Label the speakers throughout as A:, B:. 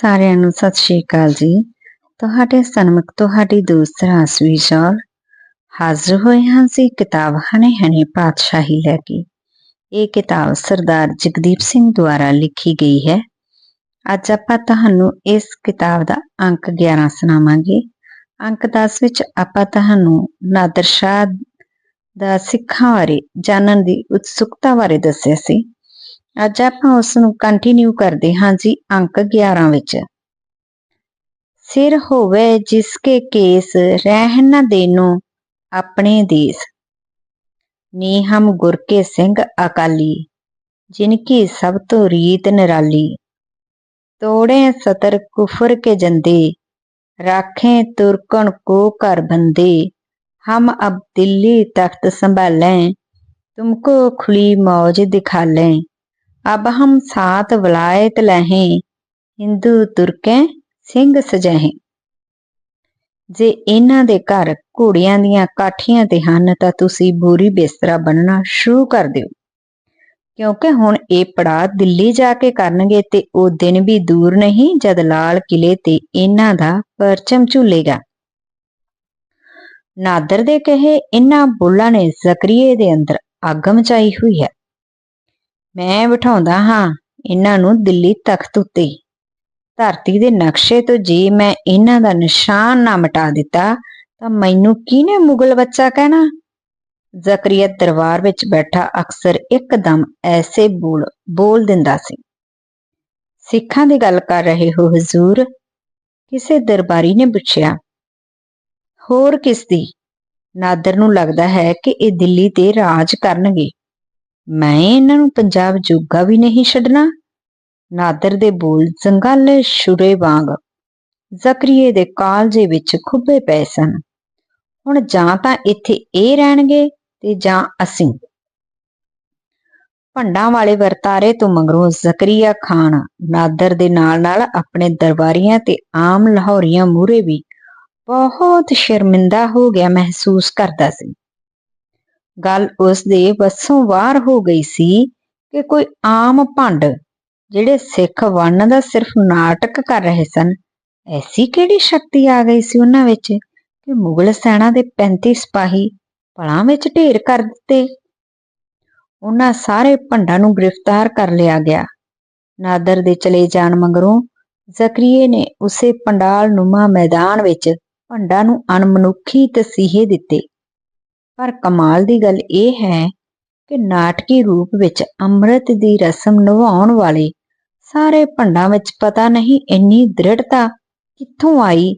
A: ਸਾਰਿਆਂ ਨੂੰ ਸਤਿ ਸ਼੍ਰੀ ਅਕਾਲ ਜੀ। ਤੁਹਾਡੇ ਸਨਮੁਖ ਤੁਹਾਡੀ ਦੋਸਤ ਰਾਸਵੀ ਸ਼ੌਲ ਹਾਜ਼ਰ ਹੋਏ ਹਾਂ ਸੀ ਕਿਤਾਬ ਹਨੇ ਹਨੇ ਪਾਤਸ਼ਾਹੀ ਲੈ ਕੇ। ਇਹ ਕਿਤਾਬ ਸਰਦਾਰ ਜਗਦੀਪ ਸਿੰਘ ਦੁਆਰਾ ਲਿਖੀ ਗਈ ਹੈ। ਅੱਜ ਆਪਾਂ ਤੁਹਾਨੂੰ ਇਸ ਕਿਤਾਬ ਦਾ ਅੰਕ 11 ਸੁਣਾਵਾਂਗੇ। ਅੰਕ 10 ਵਿੱਚ ਆਪਾਂ ਤੁਹਾਨੂੰ ਨਾਦਰ ਸ਼ਾਹ ਦਾ ਸਿੱਖਾਂ ਬਾਰੇ ਜਾਣਨ ਦੀ ਉਤਸੁਕਤਾ ਬਾਰੇ ਦੱਸਿਆ ਸੀ। ਅੱਜ ਆਪਾਂ ਉਸ ਨੂੰ ਕੰਟੀਨਿਊ ਕਰਦੇ ਹਾਂ ਜੀ ਅੰਕ 11 ਵਿੱਚ। ਸਿਰ ਹੋਵੇ ਜਿਸਕੇ ਕੇਸ ਰਹਿਣ ਨਾ ਦੇਨੋ ਆਪਣੇ ਦੇਸ। ਨੀ ਹਮ ਗੁਰ ਕੇ ਸਿੰਘ ਅਕਾਲੀ, ਜਿਨ ਕੀ ਸਭ ਤੋਂ ਰੀਤ ਨਿਰਾਲੀ। ਤੋੜੇ ਸਤਰ ਕੁਫਰ ਕੇ ਜੰਦੇ, ਰਾਖੇ ਤੁਰਕਣ ਕੋ ਘਰ ਬੰਦੇ। ਹਮ ਅਬ ਦਿੱਲੀ ਤਖਤ ਸੰਭਾਲੇ, ਤੁਮਕੋ ਖੁਲੀ ਮौज ਦਿਖਾ ਲੈ अब हम साथ वलायत लहें ਹਿੰਦੂ ਤੁਰਕੇ ਸਿੰਘ ਸਜਾਹੇ ਜੇ ਇਹਨਾਂ ਦੇ ਘਰ ਘੋੜਿਆਂ ਦੀਆਂ ਕਾਠੀਆਂ ਤੇ ਹਨ ਤਾਂ ਤੁਸੀਂ ਬੋਰੀ ਬਿਸਤਰਾ ਬੰਨਣਾ ਸ਼ੁਰੂ ਕਰ ਦਿਓ ਕਿਉਂਕਿ ਹੁਣ ਇਹ ਪੜਾ ਦਿੱਲੀ ਜਾ ਕੇ ਕਰਨਗੇ ਤੇ ਉਹ ਦਿਨ ਵੀ ਦੂਰ ਨਹੀਂ ਜਦ ਲਾਲ ਕਿਲੇ ਤੇ ਇਹਨਾਂ ਦਾ ਪਰਚਮ ਝੂਲੇਗਾ ਨਾਦਰ ਦੇ ਕਹੇ ਇਹਨਾਂ ਬੁੱਲਾਂ ਨੇ ਜ਼ਕਰੀਏ ਦੇ ਅੰਦਰ ਅੱਗ ਮਚਾਈ ਹੋਈ ਹੈ ਮੈਂ ਬਿਠਾਉਂਦਾ ਹਾਂ ਇਹਨਾਂ ਨੂੰ ਦਿੱਲੀ ਤਖਤ ਉੱਤੇ। ਧਰਤੀ ਦੇ ਨਕਸ਼ੇ ਤੋਂ ਜੇ ਮੈਂ ਇਹਨਾਂ ਦਾ ਨਿਸ਼ਾਨ ਨਾ ਮਿਟਾ ਦਿੱਤਾ, ਤਾਂ ਮੈਨੂੰ ਕਿਹਨੇ ਮੁਗਲ ਬੱਚਾ ਕਹਿਣਾ? ਜ਼ਕਰੀਆ ਦਰਬਾਰ ਵਿੱਚ ਬੈਠਾ ਅਕਸਰ ਇੱਕਦਮ ਐਸੇ ਬੋਲ ਬੋਲ ਦਿੰਦਾ ਸੀ। ਸਿੱਖਾਂ ਦੀ ਗੱਲ ਕਰ ਰਹੇ ਹੋ ਹਜ਼ੂਰ? ਕਿਸੇ ਦਰਬਾਰੀ ਨੇ ਪੁੱਛਿਆ। ਹੋਰ ਕਿਸ ਦੀ ਨਾਦਰ ਨੂੰ ਲੱਗਦਾ ਹੈ ਕਿ ਇਹ ਦਿੱਲੀ ਤੇ ਰਾਜ ਕਰਨਗੇ। ਮੈਂ ਇਹਨਾਂ ਨੂੰ ਪੰਜਾਬ ਜੋਗਾ ਵੀ ਨਹੀਂ ਛੱਡਣਾ। ਨਾਦਰ ਦੇ ਬੋਲ ਜੰਗਾਲੇ ਸ਼ੁਰੇ ਵਾਂਗ, ਜ਼ਕਰੀਏ ਦੇ ਕਾਲਜੇ ਵਿੱਚ ਖੁੱਬੇ ਪਏ ਸਨ। ਹੁਣ ਜਾਂ ਤਾਂ ਇੱਥੇ ਇਹ ਰਹਿਣਗੇ ਤੇ ਜਾਂ ਅਸੀਂ। ਭੰਡਾਂ ਵਾਲੇ ਵਰਤਾਰੇ ਤੋਂ ਮਗਰੋਂ ਜ਼ਕਰੀਆ ਖਾਨ ਨਾਦਰ ਦੇ ਨਾਲ ਨਾਲ ਆਪਣੇ ਦਰਬਾਰੀਆਂ ਤੇ ਆਮ ਲਾਹੌਰੀਆਂ ਮੂਰੇ ਵੀ ਬਹੁਤ ਸ਼ਰਮਿੰਦਾ ਹੋ ਗਿਆ ਮਹਿਸੂਸ ਕਰਦਾ ਸੀ। ਗੱਲ ਉਸ ਦੇ ਵੱਸੋਂ ਬਾਹਰ ਹੋ ਗਈ ਸੀ ਕਿ ਕੋਈ ਆਮ ਭੰਡ ਜਿਹੜੇ ਸਿੱਖ ਵੰਨ ਦਾ ਸਿਰਫ ਨਾਟਕ ਕਰ ਰਹੇ ਸਨ, ਐਸੀ ਕਿਹੜੀ ਸ਼ਕਤੀ ਆ ਗਈ ਸੀ ਉਹਨਾਂ ਵਿੱਚ ਕਿ ਮੁਗਲ ਸੈਨਾ ਦੇ 35 ਸਿਪਾਹੀ ਪਲਾਂ ਵਿੱਚ ਢੇਰ ਕਰ ਦਿੱਤੇ? ਉਹਨਾਂ ਸਾਰੇ ਭੰਡਾਂ ਨੂੰ ਗ੍ਰਿਫਤਾਰ ਕਰ ਲਿਆ ਗਿਆ। ਨਾਦਰ ਦੇ ਚਲੇ ਜਾਣ ਮਗਰੋਂ ਜ਼ਕਰੀਏ ਨੇ ਉਸੇ ਪੰਡਾਲ ਨੁਮਾ ਮੈਦਾਨ ਵਿੱਚ ਭੰਡਾਂ ਨੂੰ ਅਣਮਨੁੱਖੀ ਤਸੀਹੇ ਦਿੱਤੇ। ਪਰ ਕਮਾਲ ਦੀ ਗੱਲ ਇਹ ਹੈ ਕਿ ਨਾਟਕੀ ਰੂਪ ਵਿੱਚ ਅੰਮ੍ਰਿਤ ਦੀ ਰਸਮ ਨਿਭਾਉਣ ਵਾਲੇ ਸਾਰੇ ਭੰਡਾਂ ਵਿੱਚ ਪਤਾ ਨਹੀਂ ਇੰਨੀ ਦ੍ਰਿੜਤਾ ਕਿੱਥੋਂ ਆਈ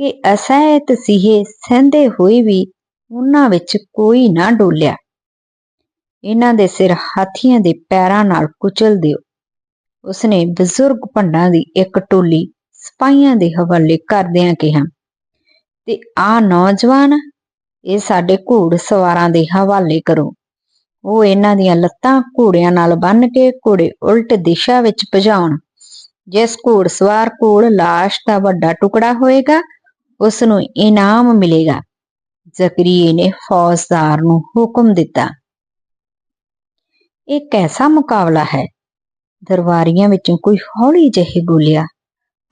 A: ਕਿ ਅਸਹਿ ਤਸੀਹੇ ਸਹਿੰਦੇ ਹੋਏ ਵੀ ਉਹਨਾਂ ਵਿੱਚ ਕੋਈ ਨਾ ਡੋਲਿਆ। ਇਹਨਾਂ ਦੇ ਸਿਰ ਹਾਥੀਆਂ ਦੇ ਪੈਰਾਂ ਨਾਲ ਕੁਚਲ ਦਿਓ। ਉਸਨੇ ਬਜ਼ੁਰਗ ਭੰਡਾਂ ਦੀ ਇੱਕ ਟੋਲੀ ਸਿਪਾਹੀਆਂ ਦੇ ਹਵਾਲੇ ਕਰਦਿਆਂ ਕਿਹਾ, ਤੇ ਆ ਨੌਜਵਾਨ ਇਹ ਸਾਡੇ ਘੋੜ ਸਵਾਰਾਂ ਦੇ ਹਵਾਲੇ ਕਰੋ। ਉਹ ਇਹਨਾਂ ਦੀਆਂ ਲੱਤਾਂ ਘੋੜਿਆਂ ਨਾਲ ਬੰਨ ਕੇ ਘੋੜੇ ਉਲਟ ਦਿਸ਼ਾ ਵਿੱਚ ਭਜਾਉਣ। ਜਿਸ ਘੋੜ ਸਵਾਰ ਕੋਲ ਲਾਸ਼ ਦਾ ਵੱਡਾ ਟੁਕੜਾ ਹੋਏਗਾ ਉਸ ਨੂੰ ਇਨਾਮ ਮਿਲੇਗਾ। ਜ਼ਕਰੀਏ ਨੇ ਫੌਜਦਾਰ ਨੂੰ ਹੁਕਮ ਦਿੱਤਾ। ਇਹ ਕੈਸਾ ਮੁਕਾਬਲਾ ਹੈ? ਦਰਬਾਰੀਆਂ ਵਿੱਚੋਂ ਕੋਈ ਹੌਲੀ ਜਿਹੀ ਬੋਲਿਆ,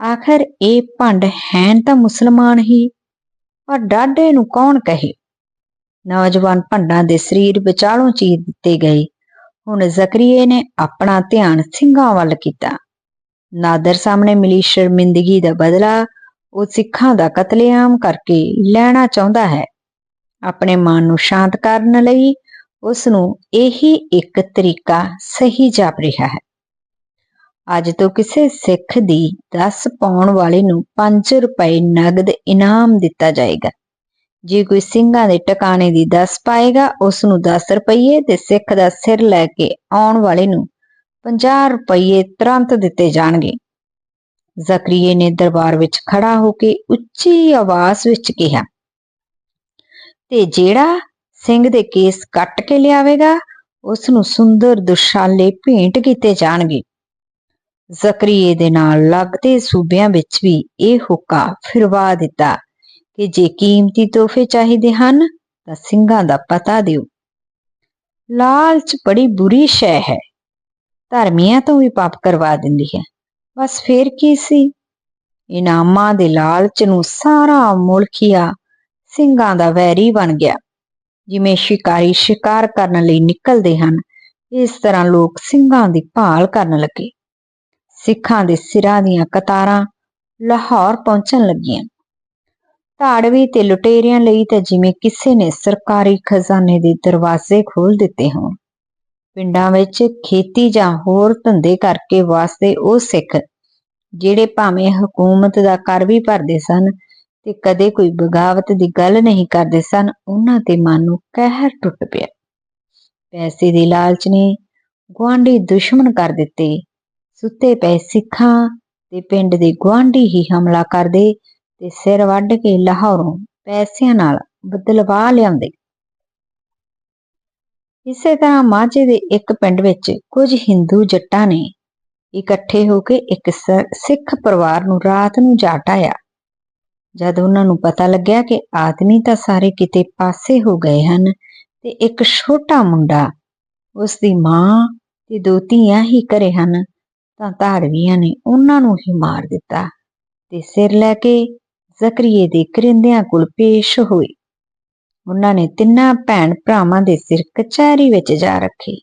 A: ਆਖਰ ਇਹ ਭੰਡ ਹੈਨ ਤਾਂ ਮੁਸਲਮਾਨ ਹੀ? ਪਰ ਡਾਢੇ ਨੂੰ ਕੌਣ ਕਹੇ? ਨੌਜਵਾਨ ਭੰਡਾਂ ਦੇ ਸਰੀਰ ਵਿਚਾਲੋਂ ਚੀਰ ਦਿੱਤੇ ਗਏ। ਹੁਣ ਜ਼ਕਰੀਏ ਨੇ ਆਪਣਾ ਧਿਆਨ ਸਿੰਘਾਂ ਵੱਲ ਕੀਤਾ। ਨਾਦਰ ਸਾਹਮਣੇ ਮਿਲੀ ਸ਼ਰਮਿੰਦਗੀ ਦਾ ਬਦਲਾ, ਉਹ ਸਿੱਖਾਂ ਦਾ ਕਤਲੇਆਮ ਕਰਕੇ ਲੈਣਾ ਚਾਹੁੰਦਾ ਹੈ। ਆਪਣੇ ਮਨ ਨੂੰ ਸ਼ਾਂਤ ਕਰਨ ਲਈ ਉਸ ਨੂੰ ਇਹੀ ਇੱਕ ਤਰੀਕਾ ਸਹੀ ਜਾਪ ਰਿਹਾ ਹੈ। ਅੱਜ ਤੋਂ ਕਿਸੇ ਸਿੱਖ ਦੀ 10 ਪਾਉਣ ਵਾਲੇ ਨੂੰ 5 ਰੁਪਏ ਨਗਦ ਇਨਾਮ ਦਿੱਤਾ ਜਾਏਗਾ। ਜੇ ਕੋਈ ਸਿੰਘਾਂ ਦੇ ਟਿਕਾਣੇ ਦੀ 10 ਪਾਏਗਾ ਉਸ ਨੂੰ 10 ਰੁਪਏ ਤੇ ਸਿੱਖ ਦਾ ਸਿਰ ਲੈ ਕੇ ਆਉਣ ਵਾਲੇ ਨੂੰ 50 ਰੁਪਏ ਤੁਰੰਤ ਦਿੱਤੇ ਜਾਣਗੇ। ਜ਼ਕਰੀਏ ਨੇ ਦਰਬਾਰ ਵਿੱਚ ਖੜਾ ਹੋ ਕੇ ਉੱਚੀ ਆਵਾਜ਼ ਵਿੱਚ ਕਿਹਾ, ਤੇ ਜਿਹੜਾ ਸਿੰਘ ਦੇ ਕੇਸ ਕੱਟ ਕੇ ਲਿਆਵੇਗਾ ਉਸ ਨੂੰ ਸੁੰਦਰ ਦੁਸ਼ਾਲੇ ਭੇਂਟ ਕੀਤੇ ਜਾਣਗੇ। ਜ਼ਕਰੀਏ ਦੇ ਨਾਲ ਲੱਗਦੇ ਸੂਬਿਆਂ ਵਿੱਚ ਵੀ ਇਹ ਹੁਕਾ ਫਿਰਵਾ ਦਿੱਤਾ। ਕਿ ਜੇ ਕੀਮਤੀ ਤੋਹਫੇ ਚਾਹੀਦੇ ਹਨ, ਤਾਂ ਸਿੰਘਾਂ ਦਾ ਪਤਾ ਦਿਓ। ਲਾਲਚ ਬੜੀ ਬੁਰੀ ਸ਼ੈ ਹੈ। ਧਰਮੀਆਂ ਤੋਂ ਵੀ ਪਾਪ ਕਰਵਾ ਦਿੰਦੀ ਹੈ। ਬਸ ਫੇਰ ਕੀ ਸੀ? ਇਨਾਮਾਂ ਦੇ ਲਾਲਚ ਨੂੰ ਸਾਰਾ ਮੁਲਖੀਆ ਸਿੰਘਾਂ ਦਾ ਵੈਰੀ ਬਣ ਗਿਆ। ਜਿਵੇਂ ਸ਼ਿਕਾਰੀ ਸ਼ਿਕਾਰ ਕਰਨ ਲਈ ਨਿਕਲਦੇ ਹਨ, ਇਸ ਤਰ੍ਹਾਂ ਲੋਕ ਸਿੰਘਾਂ ਦੀ ਭਾਲ ਕਰਨ ਲੱਗੇ। ਸਿੱਖਾਂ ਦੇ ਸਿਰਾਂ ਦੀਆਂ ਕਤਾਰਾਂ ਲਾਹੌਰ ਪਹੁੰਚਣ ਲੱਗੀਆਂ। ਧਾੜਵੀ ਤੇ ਲੁਟੇਰਿਆਂ ਲਈ ਤਾਂ ਜਿਵੇਂ ਕਿਸੇ ਨੇ ਸਰਕਾਰੀ ਖਜ਼ਾਨੇ ਦੇ ਦਰਵਾਜ਼ੇ ਖੋਲ ਦਿੱਤੇ ਹੋਣ। ਪਿੰਡਾਂ ਵਿੱਚ ਖੇਤੀ ਜਾਂ ਹੋਰ ਧੰਦੇ ਕਰਕੇ ਵਾਸਤੇ ਉਹ ਸਿੱਖ, ਜਿਹੜੇ ਭਾਵੇਂ ਹਕੂਮਤ ਦਾ ਕਰ ਵੀ ਭਰਦੇ ਸਨ ਤੇ ਕਦੇ ਕੋਈ ਬਗਾਵਤ ਦੀ ਗੱਲ ਨਹੀਂ ਕਰਦੇ ਸਨ, ਉਹਨਾਂ ਤੇ ਮਨ ਨੂੰ ਕਹਿਰ ਟੁੱਟ ਪਿਆ। ਪੈਸੇ ਦੇ ਲਾਲਚ ਨੇ ਗੁਆਂਢੀ ਦੁਸ਼ਮਣ ਕਰ ਦਿੱਤੇ। ਸੁੱਤੇ ਪਏ ਸਿੱਖਾਂ ਤੇ ਪਿੰਡ ਦੇ ਗੁਆਂਢੀ ਹੀ ਹਮਲਾ ਕਰਦੇ ਤੇ ਸਿਰ ਵੱਢ ਕੇ ਲਾਹੌਰੋਂ ਪੈਸਿਆਂ ਨਾਲ ਬਦਲਵਾ ਲਿਆਉਂਦੇ। ਇਸੇ ਤਰ੍ਹਾਂ ਮਾਝੇ ਦੇ ਇੱਕ ਪਿੰਡ ਵਿੱਚ ਕੁਝ ਹਿੰਦੂ ਜੱਟਾਂ ਨੇ ਇਕੱਠੇ ਹੋ ਕੇ ਇੱਕ ਸਿੱਖ ਪਰਿਵਾਰ ਨੂੰ ਰਾਤ ਨੂੰ ਜਾਟਾਇਆ ਜਦ ਉਹਨਾਂ ਨੂੰ ਪਤਾ ਲੱਗਿਆ ਕਿ ਆਦਮੀ ਤਾਂ ਸਾਰੇ ਕਿਤੇ ਪਾਸੇ ਹੋ ਗਏ ਹਨ ਤੇ ਇੱਕ ਛੋਟਾ ਮੁੰਡਾ ਉਸ ਦੀ ਮਾਂ ਤੇ ਦੋ ਧੀਆਂ ਹੀ ਘਰੇ ਹਨ ਤਾਂ ਧਾੜਵੀਆਂ ਨੇ ਉਹਨਾਂ ਨੂੰ ਹੀ ਮਾਰ ਦਿੱਤਾ ਤੇ ਸਿਰ ਲੈ ਕੇ ਜ਼ਕਰੀਏ ਦੇ ਕਰਿੰਦਿਆਂ ਕੋਲ ਪੇਸ਼ ਹੋਏ। ਉਹਨਾਂ ਨੇ ਤਿੰਨਾਂ ਭੈਣ ਭਰਾਵਾਂ ਦੇ ਸਿਰ ਕਚਹਿਰੀ ਵਿੱਚ ਜਾ ਰੱਖੇ।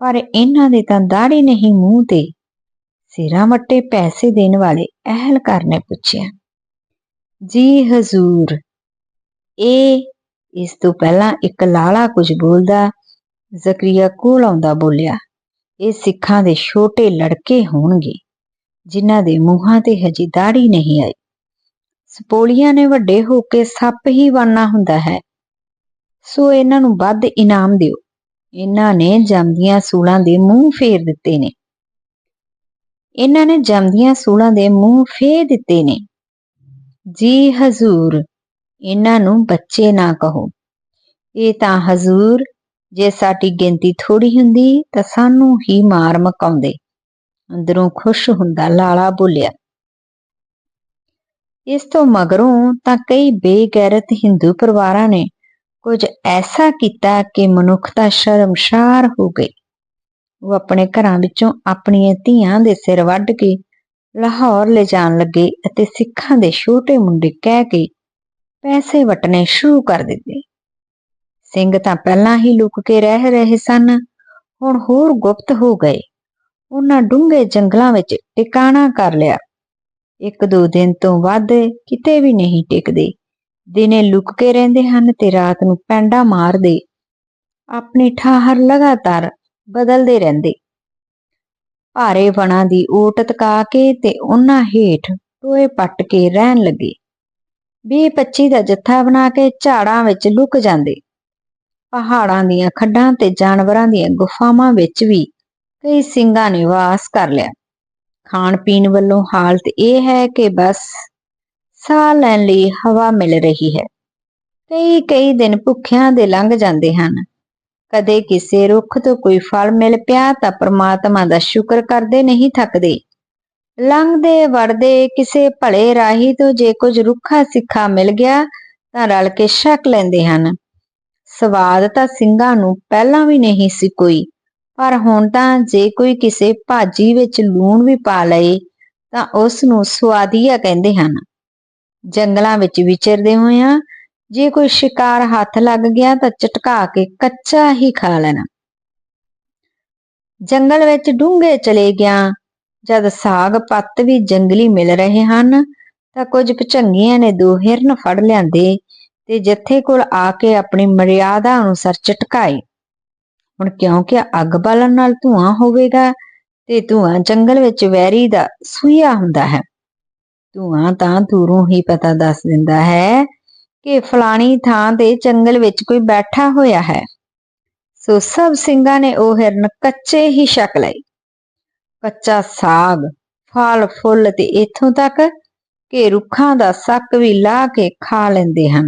A: ਪਰ ਇਹਨਾਂ ਦੇ ਤਾਂ ਦਾੜੀ ਨਹੀਂ ਮੂੰਹ ਤੇ, ਸਿਰਾਂ ਵੱਟੇ ਪੈਸੇ ਦੇਣ ਵਾਲੇ ਅਹਿਲਕਾਰ ਨੇ ਪੁੱਛਿਆ, ਜੀ ਹਜ਼ੂਰ, ਇਹ ਇਸ ਤੋਂ ਪਹਿਲਾਂ ਇੱਕ ਲਾਲਾ ਕੁਝ ਬੋਲਦਾ, ਜ਼ਕਰੀਆ ਕੋਲ ਆਉਂਦਾ ਬੋਲਿਆ, ਇਹ ਸਿੱਖਾਂ ਦੇ ਛੋਟੇ ਲੜਕੇ ਹੋਣਗੇ, ਜਿਨ੍ਹਾਂ ਦੇ ਮੂੰਹਾਂ ਤੇ ਹਜੇ ਦਾੜੀ ਨਹੀਂ ਆਈ। ਸਪੋਲੀਆਂ ਨੇ ਵੱਡੇ ਹੋ ਕੇ ਸੱਪ ਹੀ ਬਣਨਾ ਹੁੰਦਾ ਹੈ। ਸੋ ਇਹਨਾਂ ਨੂੰ ਵੱਧ ਇਨਾਮ ਦਿਓ। ਇਹਨਾਂ ਨੇ ਜੰਮਦੀਆਂ ਸੂਲਾਂ ਦੇ ਮੂੰਹ ਫੇਰ ਦਿੱਤੇ ਨੇ। ਇਹਨਾਂ ਨੇ ਜੰਮਦੀਆਂ ਸੂਲਾਂ ਦੇ ਮੂੰਹ ਫੇਰ ਦਿੱਤੇ ਨੇ। ਜੀ ਹਜ਼ੂਰ, ਇਹਨਾਂ ਨੂੰ ਬੱਚੇ ਨਾ ਕਹੋ। ਇਹ ਤਾਂ ਹਜ਼ੂਰ, ਜੇ ਸਾਡੀ ਗਿਣਤੀ ਥੋੜੀ ਹੁੰਦੀ ਤਾਂ ਸਾਨੂੰ ਹੀ ਮਾਰ ਮਕਾਉਂਦੇ। ਅੰਦਰੋਂ ਖੁਸ਼ ਹੁੰਦਾ ਲਾਲਾ ਬੋਲਿਆ। ਇਸ ਤੋਂ ਮਗਰੋਂ ਤਾਂ ਕਈ ਬੇਗੈਰਤ ਹਿੰਦੂ ਪਰਿਵਾਰਾਂ ਨੇ ਕੁਝ ਐਸਾ ਕੀਤਾ ਕਿ ਮਨੁੱਖਤਾ ਸ਼ਰਮਸ਼ਾਰ ਹੋ ਗਈ ਉਹ ਆਪਣੇ ਘਰਾਂ ਵਿੱਚੋਂ ਆਪਣੀਆਂ ਧੀਆਂ ਦੇ ਸਿਰ ਵੱਢ ਕੇ ਲਾਹੌਰ ਲੈ ਜਾਣ ਲੱਗੇ ਅਤੇ ਸਿੱਖਾਂ ਦੇ ਛੋਟੇ ਮੁੰਡੇ ਕਹਿ ਕੇ ਪੈਸੇ ਵਟਣੇ ਸ਼ੁਰੂ ਕਰ ਦਿੱਤੇ। ਸਿੰਘ ਤਾਂ ਪਹਿਲਾਂ ਹੀ ਲੁਕ ਕੇ ਰਹਿ ਰਹੇ ਸਨ, ਹੁਣ ਹੋਰ ਗੁਪਤ ਹੋ ਗਏ। ਉਹਨਾਂ ਡੂੰਘੇ ਜੰਗਲਾਂ ਵਿੱਚ ਟਿਕਾਣਾ ਕਰ ਲਿਆ। ਇੱਕ ਦੋ ਦਿਨ ਤੋਂ ਵੱਧ ਕਿਤੇ ਵੀ ਨਹੀਂ ਟਿਕਦੇ। ਦਿਨੇ ਲੁਕ ਕੇ ਰਹਿੰਦੇ ਹਨ ਤੇ ਰਾਤ ਨੂੰ ਪੈਂਡਾ ਮਾਰਦੇ। ਆਪਣੀ ਠਾਹਰ ਲਗਾਤਾਰ ਬਦਲਦੇ ਰਹਿੰਦੇ। ਭਾਰੇ ਵਣਾਂ ਦੀ ਓਟ ਤਕਾ ਕੇ ਤੇ ਉਹਨਾਂ ਹੇਠ ਟੋਏ ਪੱਟ ਕੇ ਰਹਿਣ ਲੱਗੇ। 20-25 ਦਾ ਜੱਥਾ ਬਣਾ ਕੇ ਝਾੜਾਂ ਵਿੱਚ ਲੁਕ ਜਾਂਦੇ। ਪਹਾੜਾਂ ਦੀਆਂ ਖੱਡਾਂ ਤੇ ਜਾਨਵਰਾਂ ਦੀਆਂ ਗੁਫਾਵਾਂ ਵਿੱਚ ਵੀ ਕਈ ਸਿੰਘਾਂ ਨੇ ਵਾਸ ਕਰ ਲਿਆ। ਖਾਣ ਪੀਣ ਵੱਲੋਂ ਹਾਲਤ ਇਹ ਹੈ ਕਿ ਬਸ ਸਾਹ ਲੈਣ ਲਈ ਹਵਾ ਮਿਲ ਰਹੀ ਹੈ। ਕਈ ਕਈ ਦਿਨ ਭੁੱਖਿਆਂ ਦੇ ਲੰਘ ਜਾਂਦੇ ਹਨ। ਕਦੇ ਕਿਸੇ ਰੁੱਖ ਤੋਂ ਕੋਈ ਫਲ ਮਿਲ ਪਿਆ ਤਾਂ ਪ੍ਰਮਾਤਮਾ ਦਾ ਸ਼ੁਕਰ ਕਰਦੇ ਨਹੀਂ ਥੱਕਦੇ। ਲੰਘਦੇ, ਵੜਦੇ ਕਿਸੇ ਭਲੇ ਰਾਹੀ ਤੋਂ ਜੇ ਕੁਝ ਰੁੱਖਾ ਸਿੱਖਾ ਮਿਲ ਗਿਆ ਤਾਂ ਰਲ ਕੇ ਛਕ ਲੈਂਦੇ ਹਨ। ਸਵਾਦ ਤਾਂ ਸਿੰਘਾਂ ਨੂੰ ਪਹਿਲਾਂ ਵੀ ਨਹੀਂ ਸੀ ਕੋਈ। ਪਰ ਹੁਣ ਤਾਂ ਜੇ ਕੋਈ ਕਿਸੇ ਭਾਜੀ ਵਿੱਚ ਲੂਣ ਵੀ ਪਾ ਲਏ, ਤਾਂ ਉਸ ਨੂੰ ਸਵਾਦੀਆ ਕਹਿੰਦੇ ਹਨ। ਜੰਗਲਾਂ ਵਿੱਚ ਵਿਚਰਦੇ ਹੋਇਆਂ ਜੇ ਕੋਈ ਸ਼ਿਕਾਰ ਹੱਥ ਲੱਗ ਗਿਆ ਤਾਂ ਚਟਕਾ ਕੇ ਕੱਚਾ ਹੀ ਖਾ ਲੈਣਾ। ਜੰਗਲ ਵਿੱਚ ਡੂੰਘੇ ਚਲੇ ਗਿਆ। ਜਦ ਸਾਗ ਪੱਤ ਵੀ ਜੰਗਲੀ ਮਿਲ ਰਹੇ ਹਨ, ਤਾਂ ਕੁਝ ਭਚੰਗੀਆਂ ਨੇ ਦੋ ਹਿਰਨ ਫੜ ਲਿਆਂਦੇ ਤੇ ਜੱਥੇ ਕੋਲ ਆ ਕੇ ਆਪਣੀ ਮਰਿਆਦਾ ਅਨੁਸਾਰ ਚਟਕਾਏ ਹੁਣ ਕਿਉਂਕਿ ਅੱਗ ਬਾਲਣ ਨਾਲ ਧੂਆਂ ਹੋਵੇਗਾ ਤੇ ਧੂਆਂ ਜੰਗਲ ਵਿੱਚ ਵੈਰੀ ਦਾ ਸੂਇਆ ਹੁੰਦਾ ਹੈ। ਧੂਆਂ ਤਾਂ ਦੂਰੋਂ ਹੀ ਪਤਾ ਦੱਸ ਦਿੰਦਾ ਹੈ ਕਿ ਫਲਾਣੀ ਥਾਂ ਤੇ ਜੰਗਲ ਵਿੱਚ ਕੋਈ ਬੈਠਾ ਹੋਇਆ ਹੈ। ਸੋ ਸਭ ਸਿੰਘਾਂ ਨੇ ਉਹ ਹਿਰਨ ਕੱਚੇ ਹੀ ਛਕ ਲਏ। ਕੱਚਾ ਸਾਗ, ਫਲ, ਫੁੱਲ ਤੇ ਇਥੋਂ ਤੱਕ ਕਿ ਰੁੱਖਾਂ ਦਾ ਸੱਕ ਵੀ ਲਾ ਕੇ ਖਾ ਲੈਂਦੇ ਹਨ।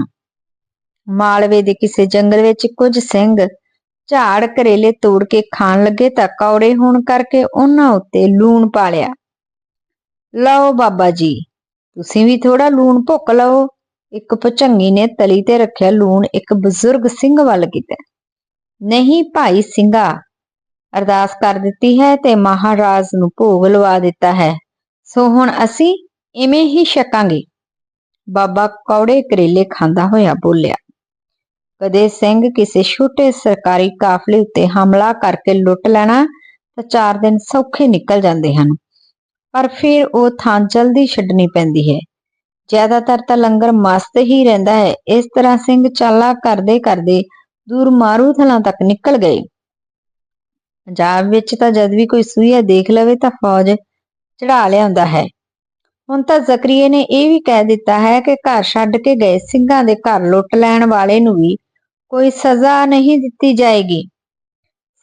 A: ਮਾਲਵੇ ਦੇ ਕਿਸੇ ਜੰਗਲ ਵਿੱਚ ਕੁਝ ਸਿੰਘ ਝਾੜ ਕਰੇਲੇ ਤੋੜ ਕੇ ਖਾਣ ਲੱਗੇ ਤਾਂ ਕੌੜੇ ਹੋਣ ਕਰਕੇ ਉਹਨਾਂ ਉੱਤੇ ਲੂਣ ਪਾ ਲਿਆ। ਲਓ ਬਾਬਾ ਜੀ, ਤੁਸੀਂ ਵੀ ਥੋੜਾ ਲੂਣ ਭੁੱਕ ਲਓ ਇੱਕ ਭਚੰਗੀ ਨੇ ਤਲੀ ਤੇ ਰੱਖਿਆ ਲੂਣ ਇੱਕ ਬਜ਼ੁਰਗ ਸਿੰਘ ਵੱਲ ਕੀਤਾ। ਨਹੀਂ ਭਾਈ ਸਿੰਘਾ, ਅਰਦਾਸ ਕਰ ਦਿੱਤੀ ਹੈ ਤੇ ਮਹਾਰਾਜ ਨੂੰ ਭੋਗ ਲਵਾ ਦਿੱਤਾ ਹੈ। ਸੋ ਹੁਣ ਅਸੀਂ ਇਵੇਂ ਹੀ ਛਕਾਂਗੇ। ਬਾਬਾ ਕੌੜੇ ਕਰੇਲੇ ਖਾਂਦਾ ਹੋਇਆ ਬੋਲਿਆ। ਕਦੇ ਸਿੰਘ ਕਿਸੇ ਛੋਟੇ ਸਰਕਾਰੀ ਕਾਫਲੇ ਉੱਤੇ ਹਮਲਾ ਕਰਕੇ ਲੁੱਟ ਲੈਣਾ ਤਾਂ ਚਾਰ ਦਿਨ ਸੌਖੇ ਨਿਕਲ ਜਾਂਦੇ ਹਨ। ਪਰ ਫਿਰ ਉਹ ਥਾਂ ਜਲਦੀ ਛੱਡਣੀ ਪੈਂਦੀ ਹੈ। ਜ਼ਿਆਦਾਤਰ ਤਾਂ ਲੰਗਰ ਮਸਤ ਹੀ ਰਹਿੰਦਾ ਹੈ। ਇਸ ਤਰ੍ਹਾਂ ਸਿੰਘ ਚਾਲਾ ਕਰਦੇ ਕਰਦੇ ਦੂਰ ਮਾਰੂ ਥਲਾਂ ਤੱਕ ਨਿਕਲ ਗਏ। ਪੰਜਾਬ ਵਿੱਚ ਤਾਂ ਜਦ ਵੀ ਕੋਈ ਸੂਈਆ ਦੇਖ ਲਵੇ ਤਾਂ ਫੌਜ ਚੜਾ ਲਿਆਉਂਦਾ ਹੈ। ਹੁਣ ਤਾਂ ਜ਼ਕਰੀਏ ਨੇ ਇਹ ਵੀ ਕਹਿ ਦਿੱਤਾ ਹੈ ਕਿ ਘਰ ਛੱਡ ਕੇ ਗਏ। ਸਿੰਘਾਂ ਦੇ ਘਰ ਲੁੱਟ ਲੈਣ ਵਾਲੇ ਨੂੰ ਵੀ ਕੋਈ ਸਜ਼ਾ ਨਹੀਂ ਦਿੱਤੀ ਜਾਏਗੀ।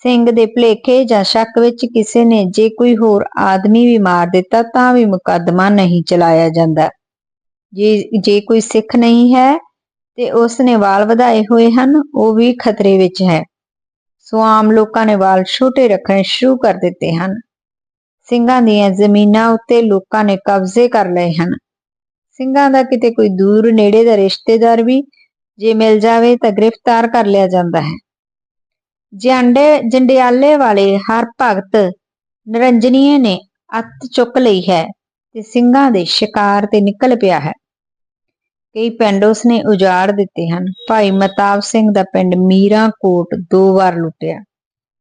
A: ਸਿੰਘ ਦੇ ਭਲੇਖੇ ਜਾਂ ਸ਼ੱਕ ਵਿੱਚ ਕਿਸੇ ਨੇ ਜੇ ਕੋਈ ਹੋਰ ਆਦਮੀ ਵੀ ਮਾਰ ਦਿੱਤਾ ਤਾਂ ਵੀ ਮੁਕੱਦਮਾ ਨਹੀਂ ਚਲਾਇਆ ਜਾਂਦਾ। ਜੇ ਜੇ ਕੋਈ ਸਿੱਖ ਨਹੀਂ ਹੈ ਤੇ ਉਸ ਨੇ ਵਾਲ ਵਧਾਏ ਹੋਏ ਹਨ, ਉਹ ਵੀ ਖਤਰੇ ਵਿੱਚ ਹੈ। ਸੋ ਆਮ ਲੋਕਾਂ ਨੇ ਵਾਲ ਛੋਟੇ ਰੱਖਣੇ ਸ਼ੁਰੂ ਕਰ ਦਿੱਤੇ ਹਨ। ਸਿੰਘਾਂ ਦੀਆਂ ਜ਼ਮੀਨਾਂ ਉੱਤੇ ਲੋਕਾਂ ਨੇ ਕਬਜ਼ੇ ਕਰ ਲਏ ਹਨ। ਸਿੰਘਾਂ ਦਾ ਕਿਤੇ ਕੋਈ ਦੂਰ ਨੇੜੇ ਦਾ ਰਿਸ਼ਤੇਦਾਰ ਵੀ ਜੇ ਮਿਲ ਜਾਵੇ ਤਾਂ ਗ੍ਰਿਫਤਾਰ ਕਰ ਲਿਆ ਜਾਂਦਾ ਹੈ। ਜੰਡੇ, ਜੰਡਿਆਲੇ ਵਾਲੇ ਹਰ ਭਗਤ ਨਿਰੰਜਨੀਏ ਨੇ ਅੱਤ ਚੁੱਕ ਲਈ ਹੈ ਤੇ ਸਿੰਘਾਂ ਦੇ ਸ਼ਿਕਾਰ ਤੇ ਨਿਕਲ ਪਿਆ ਹੈ। ਕਈ ਪਿੰਡ ਉਸਨੇ ਉਜਾੜ ਦਿੱਤੇ ਹਨ। ਭਾਈ ਮਤਾਬ ਸਿੰਘ ਦਾ ਪਿੰਡ ਮੀਰਾ ਕੋਟ ਦੋ ਵਾਰ ਲੁੱਟਿਆ।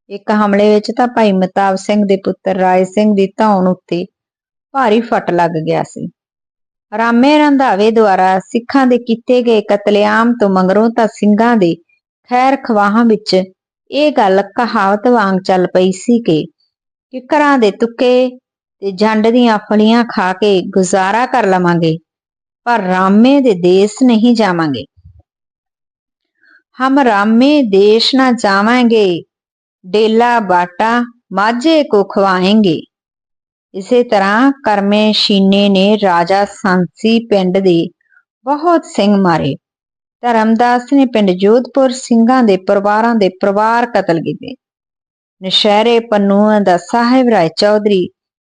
A: ਇੱਕ ਹਮਲੇ ਵਿੱਚ ਤਾਂ ਭਾਈ ਮਤਾਬ ਸਿੰਘ ਦੇ ਪੁੱਤਰ ਰਾਏ ਸਿੰਘ ਦੀ ਧੌਣ ਉੱਤੇ ਭਾਰੀ ਫੱਟ ਲੱਗ ਗਿਆ ਸੀ। ਰਾਮੇ ਰੰਧਾਵੇ ਦੁਆਰਾ ਸਿੱਖਾਂ ਦੇ ਕੀਤੇ ਗਏ ਕਤਲੇਆਮ ਤੋਂ ਮਗਰੋਂ ਤਾਂ ਸਿੰਘਾਂ ਦੇ ਖੈਰ ਖਵਾਹਾਂ ਵਿੱਚ ਇਹ ਗੱਲ ਕਹਾਵਤ ਵਾਂਗ ਚੱਲ ਪਈ ਸੀ ਕਿ ਕਿਕਰਾਂ ਦੇ ਤੁੱਕੇ ਤੇ ਜੰਡ ਦੀਆਂ ਫਲੀਆਂ ਖਾ ਕੇ ਗੁਜ਼ਾਰਾ ਕਰ ਲਵਾਂਗੇ, ਪਰ ਰਾਮੇ ਦੇ ਦੇਸ਼ ਨਹੀਂ ਜਾਵਾਂਗੇ। ਹਮ ਰਾਮੇ ਦੇਸ਼ ਨਾ ਜਾਵਾਂਗੇ, ਡੇਲਾ ਬਾਟਾ ਮਾਝੇ ਕੋ ਖਵਾਏਂਗੇ। ਇਸੇ ਤਰ੍ਹਾਂ ਕਰਮੇ ਸ਼ੀਨੇ ਨੇ ਰਾਜਾ ਸੰਸੀ ਪਿੰਡ ਦੇ ਬਹੁਤ ਸਿੰਘ ਮਾਰੇ। ਧਰਮਦਾਸ ਨੇ ਪਿੰਡ ਜੋਧਪੁਰ ਸਿੰਘਾਂ ਦੇ ਪਰਿਵਾਰਾਂ ਦੇ ਪਰਿਵਾਰ ਕਤਲ ਕੀਤੇ। ਨਸ਼ਹਿਰੇ ਪੰਨੂਆਂ ਦਾ ਸਾਹਿਬ ਰਾਏ ਚੌਧਰੀ,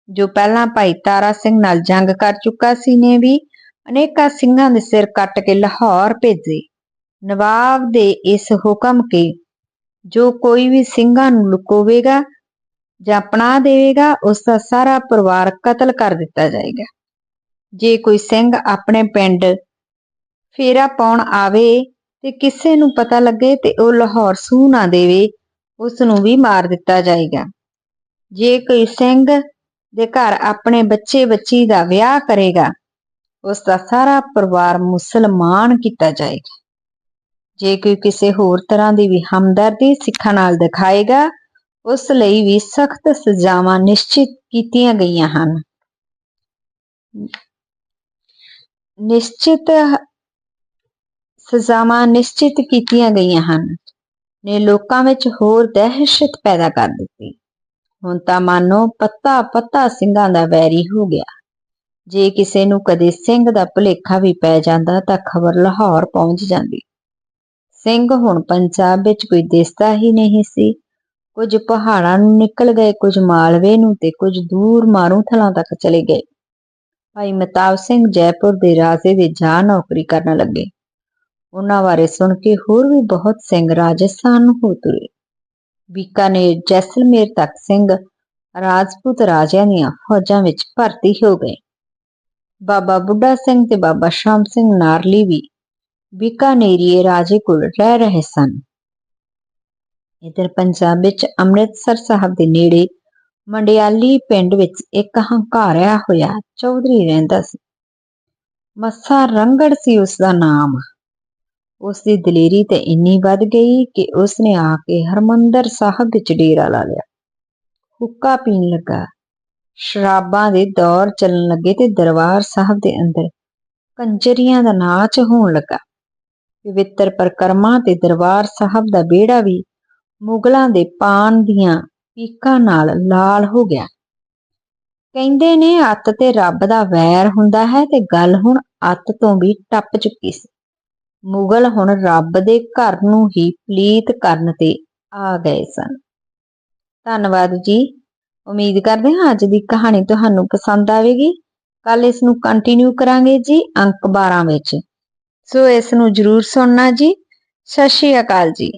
A: ਜੋ ਪਹਿਲਾਂ ਭਾਈ ਤਾਰਾ ਸਿੰਘ ਨਾਲ ਜੰਗ ਕਰ ਚੁੱਕਾ ਸੀ, ਨੇ ਵੀ ਅਨੇਕਾਂ ਸਿੰਘਾਂ ਦੇ ਸਿਰ ਕੱਟ ਕੇ ਲਾਹੌਰ ਭੇਜੇ। ਨਵਾਬ ਦੇ ਇਸ ਹੁਕਮ ਕੇ ਜੋ ਕੋਈ ਵੀ ਸਿੰਘਾਂ ਨੂੰ ਲੁਕੋਵੇਗਾ ਜਾਂ ਅਪਣਾ ਦੇਵੇਗਾ, ਉਸ ਦਾ ਸਾਰਾ ਪਰਿਵਾਰ ਕਤਲ ਕਰ ਦਿੱਤਾ ਜਾਏਗਾ। ਜੇ ਕੋਈ ਸਿੰਘ ਆਪਣੇ ਪਿੰਡ ਫੇਰਾ ਪਾਉਣ ਆਵੇ ਤੇ ਕਿਸੇ ਨੂੰ ਪਤਾ ਲੱਗੇ ਤੇ ਉਹ ਲਾਹੌਰ ਸੂ ਨਾ ਦੇਵੇ ਉਸ ਨੂੰ ਵੀ ਮਾਰ ਦਿੱਤਾ ਜਾਏਗਾ। ਜੇ ਕੋਈ ਸਿੰਘ ਦੇ ਘਰ ਆਪਣੇ ਬੱਚੇ ਬੱਚੀ ਦਾ ਵਿਆਹ ਕਰੇਗਾ, ਉਸ ਦਾ ਸਾਰਾ ਪਰਿਵਾਰ ਮੁਸਲਮਾਨ ਕੀਤਾ ਜਾਏਗਾ। ਜੇ ਕੋਈ ਕਿਸੇ ਹੋਰ ਤਰ੍ਹਾਂ ਦੀ ਵੀ ਹਮਦਰਦੀ ਸਿੱਖਾਂ ਨਾਲ ਦਿਖਾਏਗਾ ਉਸ ਲਈ ਵੀ ਸਖਤ ਸਜ਼ਾਵਾਂ ਨਿਸ਼ਚਿਤ ਕੀਤੀਆਂ ਗਈਆਂ ਹਨ। ਨਿਸ਼ਚਿਤ ਸਜ਼ਾਵਾਂ ਨਿਸ਼ਚਿਤ ਕੀਤੀਆਂ ਗਈਆਂ ਹਨ। ਨੇ ਲੋਕਾਂ ਵਿੱਚ ਹੋਰ ਦਹਿਸ਼ਤ ਪੈਦਾ ਕਰ ਦਿੱਤੀ। ਹੁਣ ਤਾਂ ਮਾਨੋ ਪੱਤਾ ਪੱਤਾ ਸਿੰਘਾਂ ਦਾ ਵੈਰੀ ਹੋ ਗਿਆ। ਜੇ ਕਿਸੇ ਨੂੰ ਕਦੇ ਸਿੰਘ ਦਾ ਭੁਲੇਖਾ ਵੀ ਪੈ ਜਾਂਦਾ ਤਾਂ ਖਬਰ ਲਾਹੌਰ ਪਹੁੰਚ ਜਾਂਦੀ। ਸਿੰਘ ਹੁਣ ਪੰਜਾਬ ਵਿੱਚ ਕੋਈ ਦਿਸਦਾ ਹੀ ਨਹੀਂ ਸੀ। ਕੁਝ ਪਹਾੜਾਂ ਨੂੰ ਨਿਕਲ ਗਏ, ਕੁਝ ਮਾਲਵੇ ਨੂੰ ਤੇ ਕੁਝ ਦੂਰ ਮਾਰੂ ਥਲਾਂ ਤੱਕ ਚਲੇ ਗਏ। ਭਾਈ ਮਤਾਬ ਸਿੰਘ ਜੈਪੁਰ ਦੇ ਰਾਜੇ ਦੇ ਜਾ ਨੌਕਰੀ ਕਰਨ ਲੱਗੇ। ਉਹਨਾਂ ਬਾਰੇ ਸੁਣ ਕੇ ਹੋਰ ਵੀ ਬਹੁਤ ਸਿੰਘ ਰਾਜਸਥਾਨ ਨੂੰ ਹੋ ਤੁਰੇ। ਬੀਕਾਨੇਰ, ਜੈਸਲਮੇਰ ਤੱਕ ਸਿੰਘ ਰਾਜਪੂਤ ਰਾਜਿਆਂ ਦੀਆਂ ਫੌਜਾਂ ਵਿੱਚ ਭਰਤੀ ਹੋ ਗਏ। ਬਾਬਾ ਬੁੱਢਾ ਸਿੰਘ ਤੇ ਬਾਬਾ ਸ਼ਾਮ ਸਿੰਘ ਨਾਰਲੀ ਵੀ ਬੀਕਾਨੇਰੀਏ ਰਾਜੇ ਕੋਲ ਰਹਿ ਰਹੇ ਸਨ। ਇਧਰ ਪੰਜਾਬ ਵਿੱਚ ਅੰਮ੍ਰਿਤਸਰ ਸਾਹਿਬ ਦੇ ਨੇੜੇ ਮੰਡਿਆਲੀ ਪਿੰਡ ਵਿੱਚ ਇੱਕ ਹੰਕਾਰਿਆ ਹੋਇਆ ਚੌਧਰੀ ਰਹਿੰਦਾ ਸੀ। ਮੱਸਾ ਰੰਗੜ ਸੀ ਉਸ ਦਾ ਨਾਮ। ਉਸ ਦੀ ਦਲੇਰੀ ਤੇ ਇੰਨੀ ਵੱਧ ਗਈ ਕਿ ਉਸ ਨੇ ਆ ਕੇ ਹਰਮੰਦਰ ਸਾਹਿਬ ਵਿੱਚ ਡੇਰਾ ਲਾ ਲਿਆ। ਹੁੱਕਾ ਪੀਣ ਲੱਗਾ। ਸ਼ਰਾਬਾਂ ਦੇ ਦੌਰ ਚੱਲਣ ਲੱਗੇ ਤੇ ਦਰਬਾਰ ਸਾਹਿਬ ਦੇ ਅੰਦਰ ਕੰਜਰੀਆਂ ਦਾ ਨਾਚ ਹੋਣ ਲੱਗਾ। ਪਵਿੱਤਰ ਪ੍ਰਕਰਮਾਂ ਤੇ ਦਰਬਾਰ ਸਾਹਿਬ ਦਾ ਬੇੜਾ ਵੀ ਮੁਗਲਾਂ ਦੇ ਪਾਨ ਦੀਆਂ ਪੀਕਾਂ ਨਾਲ ਲਾਲ ਹੋ ਗਿਆ। ਕਹਿੰਦੇ ਨੇ, ਅੱਤ ਤੇ ਰੱਬ ਦਾ ਵੈਰ ਹੁੰਦਾ ਹੈ ਤੇ ਗੱਲ ਹੁਣ ਅੱਤ ਤੋਂ ਵੀ ਟੱਪ ਚੁੱਕੀ ਸੀ। ਮੁਗਲ ਹੁਣ ਰੱਬ ਦੇ ਘਰ ਨੂੰ ਹੀ ਪਲੀਤ ਕਰਨ ਤੇ ਆ ਗਏ ਸਨ। ਧੰਨਵਾਦ ਜੀ। ਉਮੀਦ ਕਰਦੇ ਹਾਂ ਅੱਜ ਦੀ ਕਹਾਣੀ ਤੁਹਾਨੂੰ ਪਸੰਦ ਆਵੇਗੀ। ਕੱਲ ਇਸ ਨੂੰ ਕੰਟੀਨਿਊ ਕਰਾਂਗੇ ਜੀ ਅੰਕ 12 ਵਿੱਚ। ਸੋ ਇਸ ਨੂੰ ਜਰੂਰ ਸੁਣਨਾ ਜੀ। ਸਤਿ ਸ਼੍ਰੀ ਅਕਾਲ ਜੀ।